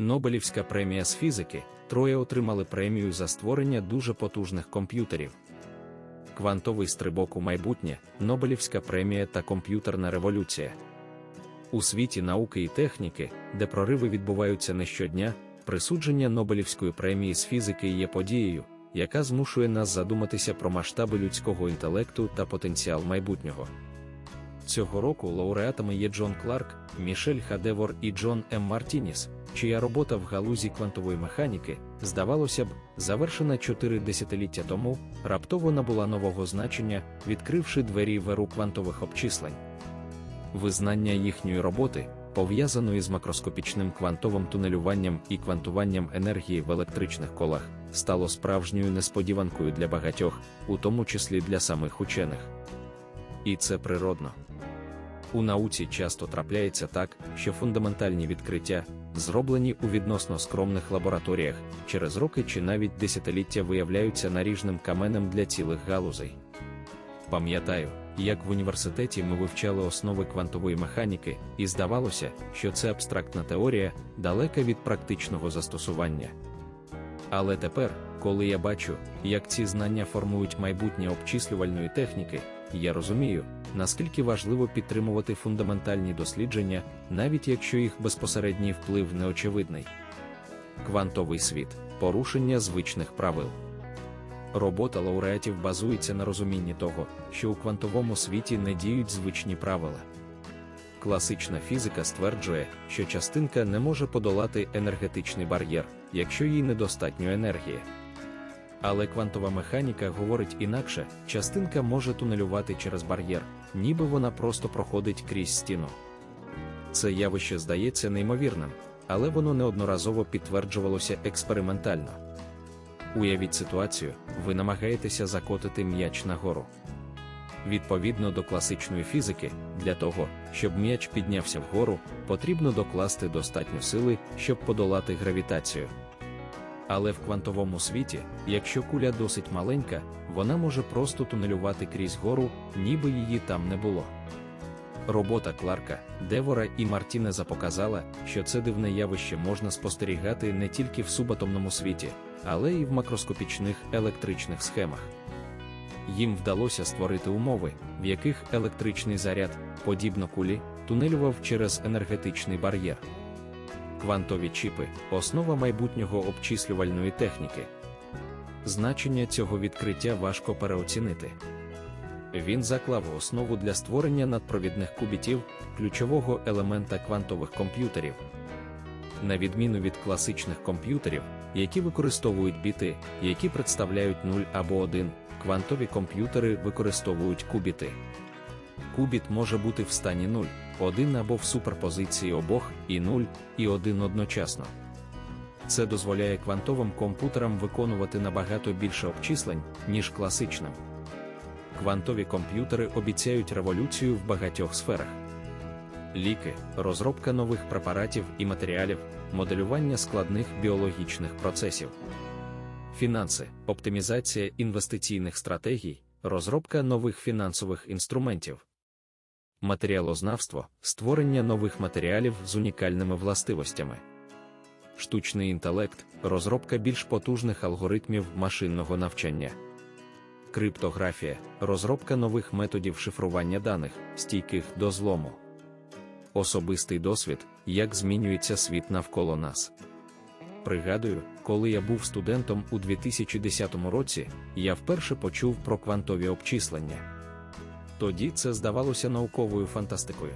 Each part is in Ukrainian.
Нобелівська премія з фізики, троє отримали премію за створення дуже потужних комп'ютерів. Квантовий стрибок у майбутнє, Нобелівська премія та комп'ютерна революція. У світі науки і техніки, де прориви відбуваються не щодня, присудження Нобелівської премії з фізики є подією, яка змушує нас задуматися про масштаби людського інтелекту та потенціал майбутнього. Цього року лауреатами є Джон Кларк, Мішель Хадевор і Джон М. Мартініс, чия робота в галузі квантової механіки, здавалося б, завершена чотири десятиліття тому, раптово набула нового значення, відкривши двері в еру квантових обчислень. Визнання їхньої роботи, пов'язаної з макроскопічним квантовим тунелюванням і квантуванням енергії в електричних колах, стало справжньою несподіванкою для багатьох, у тому числі для самих учених. І це природно. У науці часто трапляється так, що фундаментальні відкриття, зроблені у відносно скромних лабораторіях, через роки чи навіть десятиліття виявляються наріжним каменем для цілих галузей. Пам'ятаю, як в університеті ми вивчали основи квантової механіки, і здавалося, що це абстрактна теорія, далека від практичного застосування. Але тепер, коли я бачу, як ці знання формують майбутнє обчислювальної техніки, я розумію, наскільки важливо підтримувати фундаментальні дослідження, навіть якщо їх безпосередній вплив неочевидний. Квантовий світ порушення звичних правил. Робота лауреатів базується на розумінні того, що у квантовому світі не діють звичні правила. Класична фізика стверджує, що частинка не може подолати енергетичний бар'єр, якщо їй недостатньо енергії. Але квантова механіка говорить інакше, частинка може тунелювати через бар'єр, ніби вона просто проходить крізь стіну. Це явище здається неймовірним, але воно неодноразово підтверджувалося експериментально. Уявіть ситуацію, ви намагаєтеся закотити м'яч нагору. Відповідно до класичної фізики, для того, щоб м'яч піднявся вгору, потрібно докласти достатньо сили, щоб подолати гравітацію. Але в квантовому світі, якщо куля досить маленька, вона може просто тунелювати крізь гору, ніби її там не було. Робота Кларка, Девора і Мартінеза показала, що це дивне явище можна спостерігати не тільки в субатомному світі, але й в макроскопічних електричних схемах. Їм вдалося створити умови, в яких електричний заряд, подібно кулі, тунелював через енергетичний бар'єр. Квантові чіпи основа майбутнього обчислювальної техніки. Значення цього відкриття важко переоцінити. Він заклав основу для створення надпровідних кубітів, ключового елемента квантових комп'ютерів. На відміну від класичних комп'ютерів, які використовують біти, які представляють 0 або 1, квантові комп'ютери використовують кубіти. Кубіт може бути в стані 0, 1 або в суперпозиції обох і 0, і 1 одночасно. Це дозволяє квантовим комп'ютерам виконувати набагато більше обчислень, ніж класичним. Квантові комп'ютери обіцяють революцію в багатьох сферах. Ліки, розробка нових препаратів і матеріалів, моделювання складних біологічних процесів, фінанси, оптимізація інвестиційних стратегій, розробка нових фінансових інструментів, матеріалознавство, створення нових матеріалів з унікальними властивостями, штучний інтелект, розробка більш потужних алгоритмів машинного навчання. Криптографія, розробка нових методів шифрування даних, стійких до злому. Особистий досвід, як змінюється світ навколо нас. Пригадую, коли я був студентом у 2010 році, я вперше почув про квантові обчислення. Тоді це здавалося науковою фантастикою.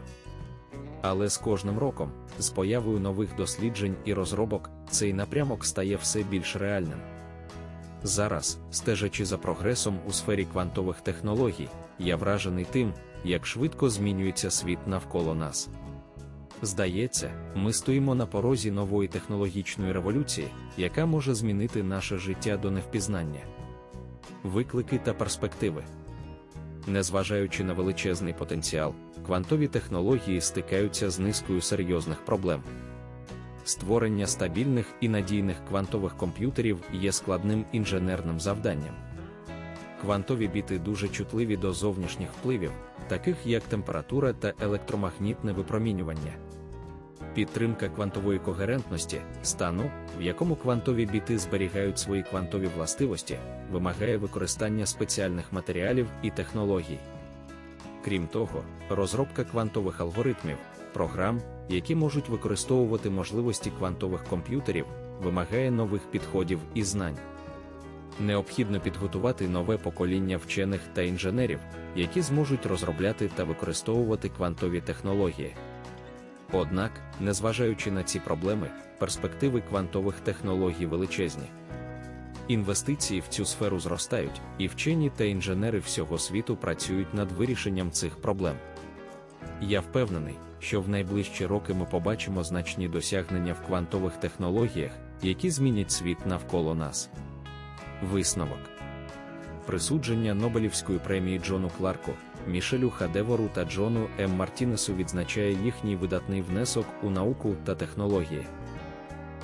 Але з кожним роком, з появою нових досліджень і розробок, цей напрямок стає все більш реальним. Зараз, стежачи за прогресом у сфері квантових технологій, я вражений тим, як швидко змінюється світ навколо нас. Здається, ми стоїмо на порозі нової технологічної революції, яка може змінити наше життя до невпізнання. Виклики та перспективи. Незважаючи на величезний потенціал, квантові технології стикаються з низкою серйозних проблем. Створення стабільних і надійних квантових комп'ютерів є складним інженерним завданням. Квантові біти дуже чутливі до зовнішніх впливів, таких як температура та електромагнітне випромінювання. Підтримка квантової когерентності, стану, в якому квантові біти зберігають свої квантові властивості, вимагає використання спеціальних матеріалів і технологій. Крім того, розробка квантових алгоритмів, програм, які можуть використовувати можливості квантових комп'ютерів, вимагає нових підходів і знань. Необхідно підготувати нове покоління вчених та інженерів, які зможуть розробляти та використовувати квантові технології. Однак, незважаючи на ці проблеми, перспективи квантових технологій величезні. Інвестиції в цю сферу зростають, і вчені та інженери всього світу працюють над вирішенням цих проблем. Я впевнений, що в найближчі роки ми побачимо значні досягнення в квантових технологіях, які змінять світ навколо нас. Висновок присудження Нобелівської премії Джону Кларку, Мішелю Хадевору та Джону М. Мартінесу відзначає їхній видатний внесок у науку та технології.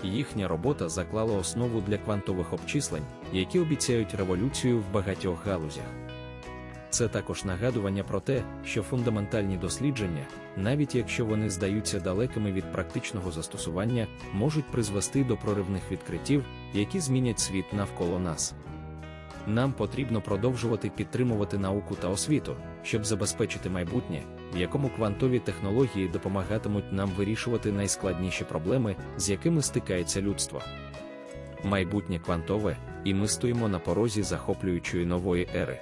Їхня робота заклала основу для квантових обчислень, які обіцяють революцію в багатьох галузях. Це також нагадування про те, що фундаментальні дослідження, навіть якщо вони здаються далекими від практичного застосування, можуть призвести до проривних відкриттів, які змінять світ навколо нас. Нам потрібно продовжувати підтримувати науку та освіту, щоб забезпечити майбутнє, в якому квантові технології допомагатимуть нам вирішувати найскладніші проблеми, з якими стикається людство. Майбутнє квантове, і ми стоїмо на порозі захоплюючої нової ери.